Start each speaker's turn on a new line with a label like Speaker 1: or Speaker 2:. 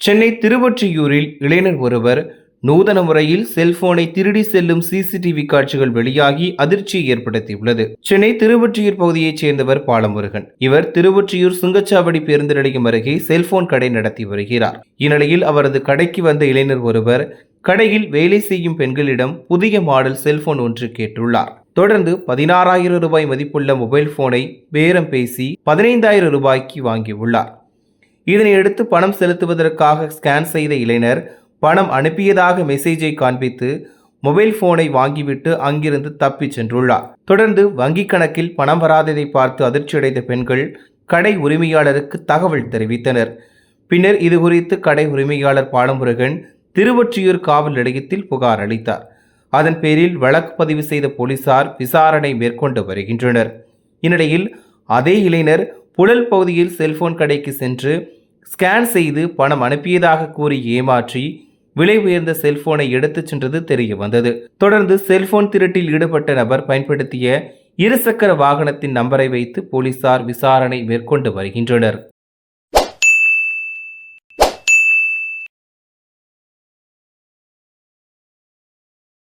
Speaker 1: சென்னை திருவொற்றியூரில் இளைஞர் ஒருவர் நூதன முறையில் செல்போனை திருடி செல்லும் சிசிடிவி காட்சிகள் வெளியாகி அதிர்ச்சியை ஏற்படுத்தியுள்ளது. சென்னை திருவொற்றியூர் பகுதியைச் சேர்ந்தவர் பாலமுருகன். இவர் திருவொற்றியூர் சுங்கச்சாவடி பேருந்து நிலையம் அருகே செல்போன் கடை நடத்தி வருகிறார். இந்நிலையில் அவரது கடைக்கு வந்த இளைஞர் ஒருவர் கடையில் வேலை செய்யும் பெண்களிடம் புதிய மாடல் செல்போன் ஒன்று கேட்டுள்ளார். தொடர்ந்து பதினாறாயிரம் ரூபாய் மதிப்புள்ள மொபைல் போனை பேரம் பேசி பதினைந்தாயிரம் ரூபாய்க்கு வாங்கியுள்ளார். இதனையடுத்து பணம் செலுத்துவதற்காக ஸ்கேன் செய்த இளைஞர் பணம் அனுப்பியதாக மெசேஜை காண்பித்து மொபைல் போனை வாங்கிவிட்டு அங்கிருந்து தப்பிச் சென்றுள்ளார். தொடர்ந்து வங்கிக் கணக்கில் பணம் வராததை பார்த்து அதிர்ச்சியடைந்த பெண்கள் கடை உரிமையாளருக்கு தகவல் தெரிவித்தனர். பின்னர் இதுகுறித்து கடை உரிமையாளர் பாலமுருகன் திருவொற்றியூர் காவல் நிலையத்தில் புகார் அளித்தார். அதன் பேரில் வழக்கு பதிவு செய்த போலீசார் விசாரணை மேற்கொண்டு வருகின்றனர். இந்நிலையில் அதே இளைஞர் புழல் பகுதியில் செல்போன் கடைக்கு சென்று ஸ்கேன் செய்து பணம் அனுப்பியதாக கூறி ஏமாற்றி விலை உயர்ந்த செல்போனை எடுத்துச் சென்றது தெரிய வந்தது. தொடர்ந்து செல்போன் திருட்டில் ஈடுபட்ட நபர் பயன்படுத்திய இருசக்கர வாகனத்தின் நம்பரை வைத்து போலீசார் விசாரணை மேற்கொண்டு வருகின்றனர்.